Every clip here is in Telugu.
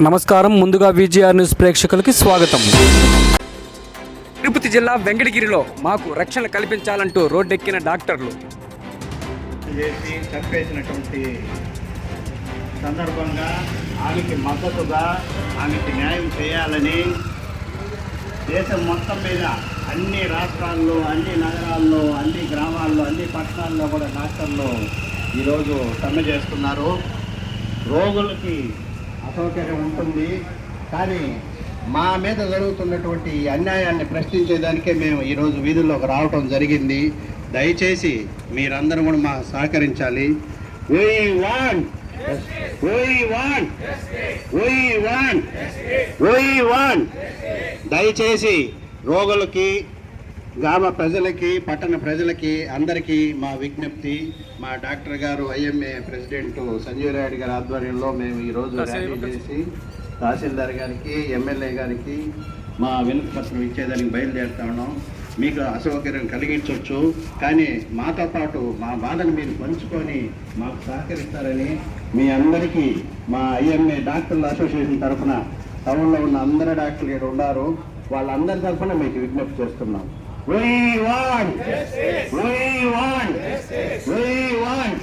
నమస్కారం. ముందుగా విజిఆర్ న్యూస్ ప్రేక్షకులకి స్వాగతం. తిరుపతి జిల్లా వెంకటగిరిలో మాకు రక్షణ కల్పించాలంటూ రోడ్డెక్కిన డాక్టర్లు. చేసి చంపేసినటువంటి సందర్భంగా ఆమెకి మద్దతుగా ఆమెకి న్యాయం చేయాలని దేశం మొత్తం మీద అన్ని రాష్ట్రాల్లో అన్ని నగరాల్లో అన్ని గ్రామాల్లో అన్ని పట్టణాల్లో కూడా డాక్టర్లు ఈరోజు సమ్మె చేస్తున్నారు. రోగులకి అసౌకర్యం ఉంటుంది. కానీ మా మీద జరుగుతున్నటువంటి అన్యాయాన్ని ప్రశ్నించేదానికే మేము ఈరోజు వీధుల్లోకి రావటం జరిగింది. దయచేసి మీరందరూ కూడా మా సహకరించాలి. We want, we want, we want, we want. దయచేసి రోగులకి గ్రామ ప్రజలకి పట్టణ ప్రజలకి అందరికీ మా విజ్ఞప్తి. మా డాక్టర్ గారు ఐఎంఏ ప్రెసిడెంట్ సంజీవ్ రెడ్డి గారి ఆధ్వర్యంలో మేము ఈరోజు ర్యాలీ చేసి తహసీల్దార్ గారికి ఎమ్మెల్యే గారికి మా వినతి పత్రం ఇచ్చేదానికి బయలుదేరుతా ఉన్నాం. మీకు అసౌకర్యం కలిగించవచ్చు కానీ మాతో పాటు మా బాధను మీరు పంచుకొని మాకు సహకరిస్తారని మీ అందరికీ మా ఐఎంఏ డాక్టర్ల అసోసియేషన్ తరఫున టౌన్లో ఉన్న అందరు డాక్టర్లు ఇక్కడ ఉన్నారు. వాళ్ళందరి తరఫున మీకు విజ్ఞప్తి చేస్తున్నాం. We want, we want, we want.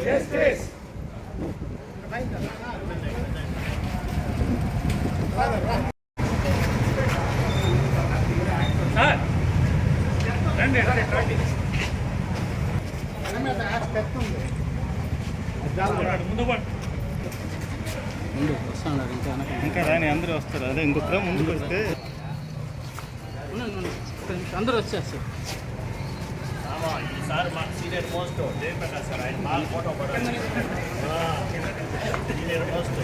ఇంకా రాని అందరూ వస్తారు. అదే ఇంకొక ముందుకు వస్తే అందరూ వచ్చేస్తారు సార్. మాకు సీనియర్ మోస్ట్ జయప్రకాష్ సార్ ఆయన బాగా ఫోటో పడాలి సీనియర్ మోస్ట్.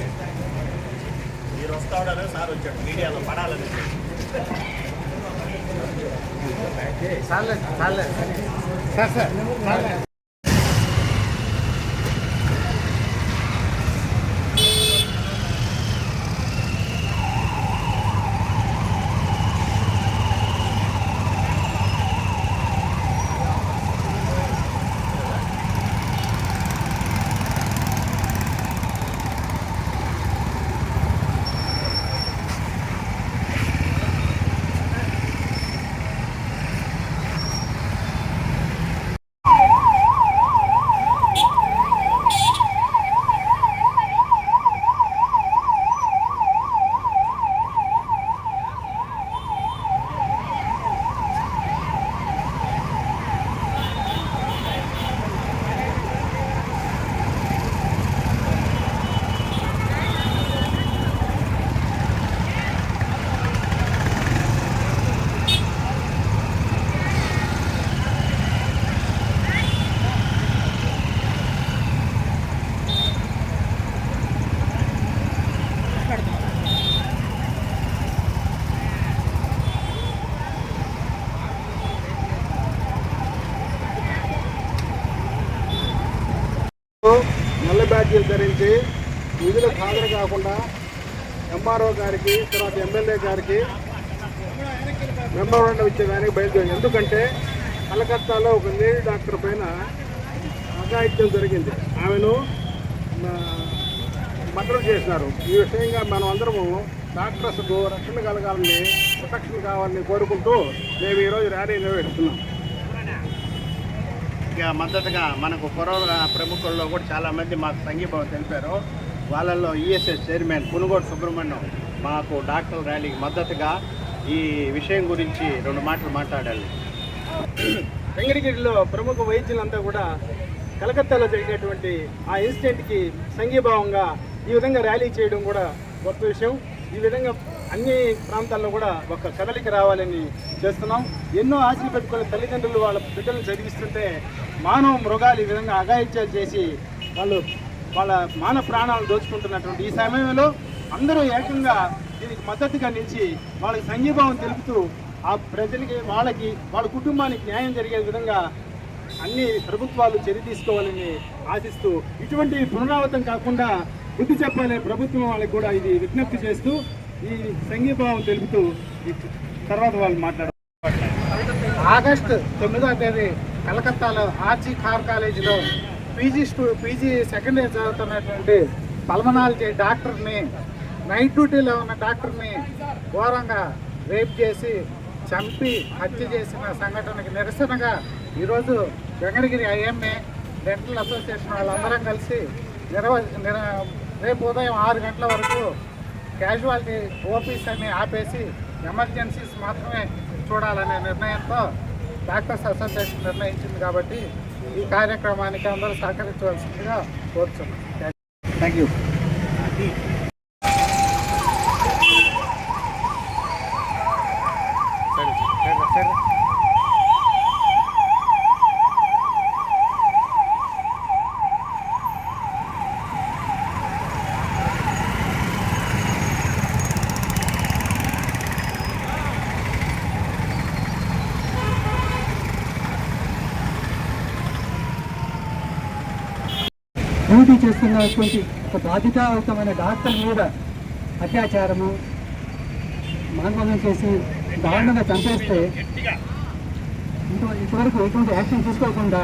మీరు వస్తా ఉన్నారు సార్ వచ్చాడు మీడియాలో పడాలని నల్ల బ్యాడ్జీలు ధరించి నిధులకు హాజరు కాకుండా ఎంఆర్ఓ గారికి తర్వాత ఎమ్మెల్యే గారికి మెమోరాండం ఇచ్చేదానికి బయలుదేరి. ఎందుకంటే కలకత్తాలో ఒక లేడీ డాక్టర్ పైన అఘాయిత్యం జరిగింది. ఆమెను మర్డర్ చేసినారు. ఈ విషయంగా మనం అందరము డాక్టర్స్కు రక్షణ కలగాలని ప్రొటెక్షన్ కావాలని కోరుకుంటూ మేము ఈరోజు ర్యాలీ నిర్వహిస్తున్నాం. మద్దతుగా మనకు కరోనా ప్రముఖుల్లో కూడా చాలామంది మాకు సంఘీభావం తెలిపారు. వాళ్ళల్లో ఈఎస్ఎస్ చైర్మన్ పునుగోడు సుబ్రహ్మణ్యం మాకు డాక్టర్ ర్యాలీకి మద్దతుగా ఈ విషయం గురించి రెండు మాటలు మాట్లాడాలి వెంకటగిరిలో ప్రముఖ వైద్యులంతా కూడా కలకత్తాలో జరిగినటువంటి ఆ ఇన్సిడెంట్కి సంఘీభావంగా ఈ విధంగా ర్యాలీ చేయడం కూడా గొప్ప విషయం. ఈ విధంగా అన్ని ప్రాంతాల్లో కూడా ఒక కదలిక రావాలని చేస్తున్నాం. ఎన్నో ఆశలు పెట్టుకుని తల్లిదండ్రులు వాళ్ళ బిడ్డలను చదివిస్తుంటే మానవ మృగాలు ఈ విధంగా అఘాయిత్యాలు చేసి వాళ్ళు వాళ్ళ మాన ప్రాణాలు దోచుకుంటున్నటువంటి ఈ సమయంలో అందరూ ఏకంగా దీనికి మద్దతుగా నిలిచి వాళ్ళకి సంఘీభావం తెలుపుతూ ఆ ప్రజలకి వాళ్ళకి వాళ్ళ కుటుంబానికి న్యాయం జరిగే విధంగా అన్ని ప్రభుత్వాలు చర్య తీసుకోవాలని ఆశిస్తూ ఇటువంటి పునరావృతం కాకుండా బుద్ధి చెప్పాలనే ప్రభుత్వం వాళ్ళకి కూడా ఇది విజ్ఞప్తి చేస్తూ ఈ సంఘీభావం తెలుపుతూ తర్వాత వాళ్ళు మాట్లాడారు ఆగస్టు తొమ్మిదో తేదీ కలకత్తాలో ఆర్జీ కార్ కాలేజీలో పీజీ స్టూ పీజీ సెకండ్ ఇయర్ చదువుతున్నటువంటి పల్మనాలజీ డాక్టర్ని నైట్ డ్యూటీలో ఉన్న డాక్టర్ని ఘోరంగా రేప్ చేసి చంపి హత్య చేసిన సంఘటనకి నిరసనగా ఈరోజు వెంకటగిరి ఐఎంఏ డెంటల్ అసోసియేషన్ వాళ్ళందరం కలిసి నిర్వ రేపు ఉదయం ఆరు గంటల వరకు క్యాజువాలిటీ ఓపీస్ అన్ని ఆపేసి ఎమర్జెన్సీస్ మాత్రమే చూడాలనే నిర్ణయంతో డాక్టర్స్ అసోసియేషన్ నిర్ణయించింది కాబట్టి ఈ కార్యక్రమానికి అందరూ సహకరించవలసిందిగా కోరుతున్నాం థ్యాంక్ యూ డ్యూటీ చేస్తున్నటువంటి ఒక బాధ్యతాయుతమైన డాక్టర్ మీద అత్యాచారము మానవం చేసి దారుణంగా చంపేస్తే ఇంత- ఇంతవరకు ఎటువంటి యాక్షన్ తీసుకోకుండా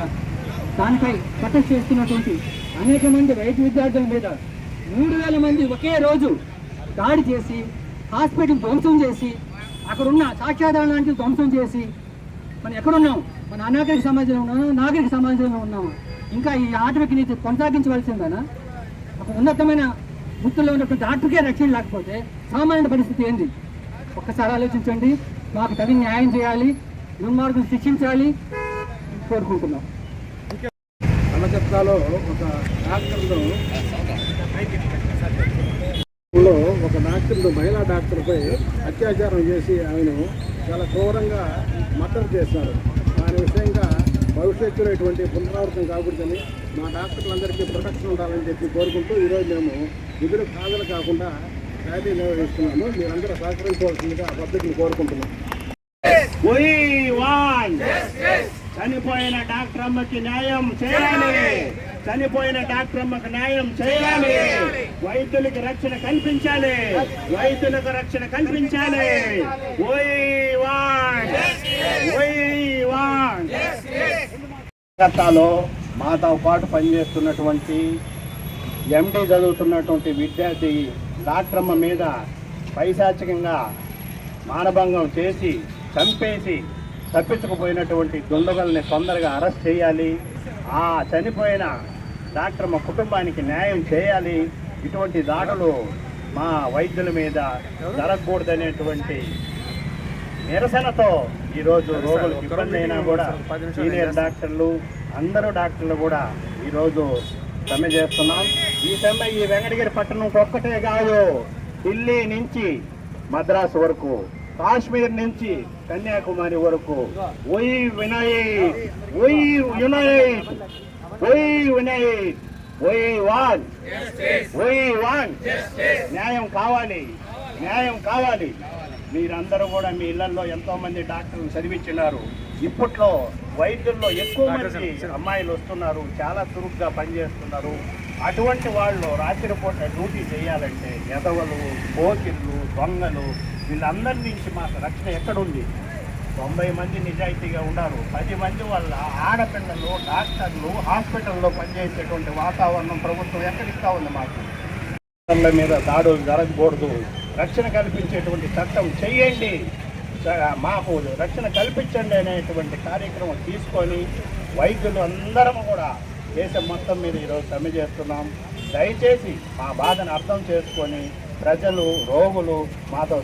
దానిపై ప్రొటెక్ట్ చేస్తున్నటువంటి అనేక మంది వైద్య విద్యార్థుల మీద మూడు వేల మంది ఒకే రోజు దాడి చేసి హాస్పిటల్ ధ్వంసం చేసి అక్కడున్న సాక్ష్యాధారం లాంటివి ధ్వంసం చేసి మనం ఎక్కడున్నాం? మన అనాగరిక సమాజంలో ఉన్నాము నాగరిక సమాజంలో ఉన్నాము ఇంకా ఈ ఆటవికి నీతి కొనసాగించవలసిందేనా? ఒక ఉన్నతమైన వృత్తుల్లో ఉన్నటువంటి ఆటకే రక్షణ లేకపోతే సామాన్య పరిస్థితి ఏంది? ఒక్కసారి ఆలోచించండి. మాకు తగిన న్యాయం చేయాలి దుర్మార్గం శిక్షించాలి కోరుకుంటున్నాం. కలకత్తాలో ఒక డాక్టర్లు లో ఒక డాక్టర్లు మహిళా డాక్టర్పై అత్యాచారం చేసి ఆయన చాలా క్రూరంగా మర్డర్ చేశారు. దాని విషయంగా భవిష్యత్తులో ఇటువంటి పునరావృతం కాకూడదని మా డాక్టర్లందరికీ ప్రొటెక్షన్ ఉండాలని చెప్పి కోరుకుంటూ ఈరోజు మేము విధులు కాదలు కాకుండా ర్యాలీ నిర్వహిస్తున్నాము. మీరందరూ సహకరించవలసిందిగా ఆ పద్ధతిని కోరుకుంటున్నాం చనిపోయిన డాక్టర్ అమ్మకి న్యాయం చేయాలి. చనిపోయిన డాక్టర్ అమ్మకి న్యాయం చేయాలి. వైద్యులకి రక్షణ కల్పించాలి. వైద్యులకు రక్షణ కల్పించాలి. కలకత్తాలో మాతో పాటు పనిచేస్తున్నటువంటి ఎండి చదువుతున్నటువంటి విద్యార్థి డాక్టరమ్మ మీద పైశాచికంగా మానభంగం చేసి చంపేసి తప్పించకపోయినటువంటి దుండగల్ని తొందరగా అరెస్ట్ చేయాలి. ఆ చనిపోయిన డాక్టర్ మా కుటుంబానికి న్యాయం చేయాలి. ఇటువంటి దాడులు మా వైద్యుల మీద జరగకూడదనేటువంటి నిరసనతో ఈరోజు రోగులు ఇబ్బంది అయినా కూడా సీనియర్ డాక్టర్లు అందరూ డాక్టర్లు కూడా ఈరోజు సమ్మె చేస్తున్నాం. ఈ సమ్మె ఈ వెంకటగిరి పట్టణం ఒక్కటే కాదు ఢిల్లీ నుంచి మద్రాసు వరకు కాశ్మీర్ నుంచి కన్యాకుమారి వరకు. ఒయ్ వినయ్ ఒయ్ వాన్ ఒయ్ వాన్. న్యాయం కావాలి న్యాయం కావాలి. మీరందరూ కూడా మీ ఇళ్ళలో ఎంతో మంది డాక్టర్లు చదివించినారు. ఇప్పట్లో వైద్యుల్లో ఎక్కువ మంది అమ్మాయిలు వస్తున్నారు చాలా చురుగ్గా పనిచేస్తున్నారు. అటువంటి వాళ్ళు రాత్రిపూట డ్యూటీ చేయాలంటే ఎదవలు పోకిళ్ళు దొంగలు వీళ్ళందరి నుంచి మాకు రక్షణ ఎక్కడుంది? తొంభై మంది నిజాయితీగా ఉన్నారు. పది మంది వల్ల ఆడపిల్లలు డాక్టర్లు హాస్పిటల్లో పనిచేసేటువంటి వాతావరణం ప్రభుత్వం ఎక్కడిస్తా ఉంది మాకు? డాక్టర్ల మీద దాడులు జరగకూడదు. రక్షణ కల్పించేటువంటి చట్టం చేయండి. మాకు రక్షణ కల్పించండి అనేటువంటి కార్యక్రమం తీసుకొని వైద్యులు అందరం కూడా దేశం మొత్తం మీద ఈరోజు సమ్మె చేస్తున్నాం. దయచేసి మా బాధను అర్థం చేసుకొని ప్రజలు రోగులు మాతో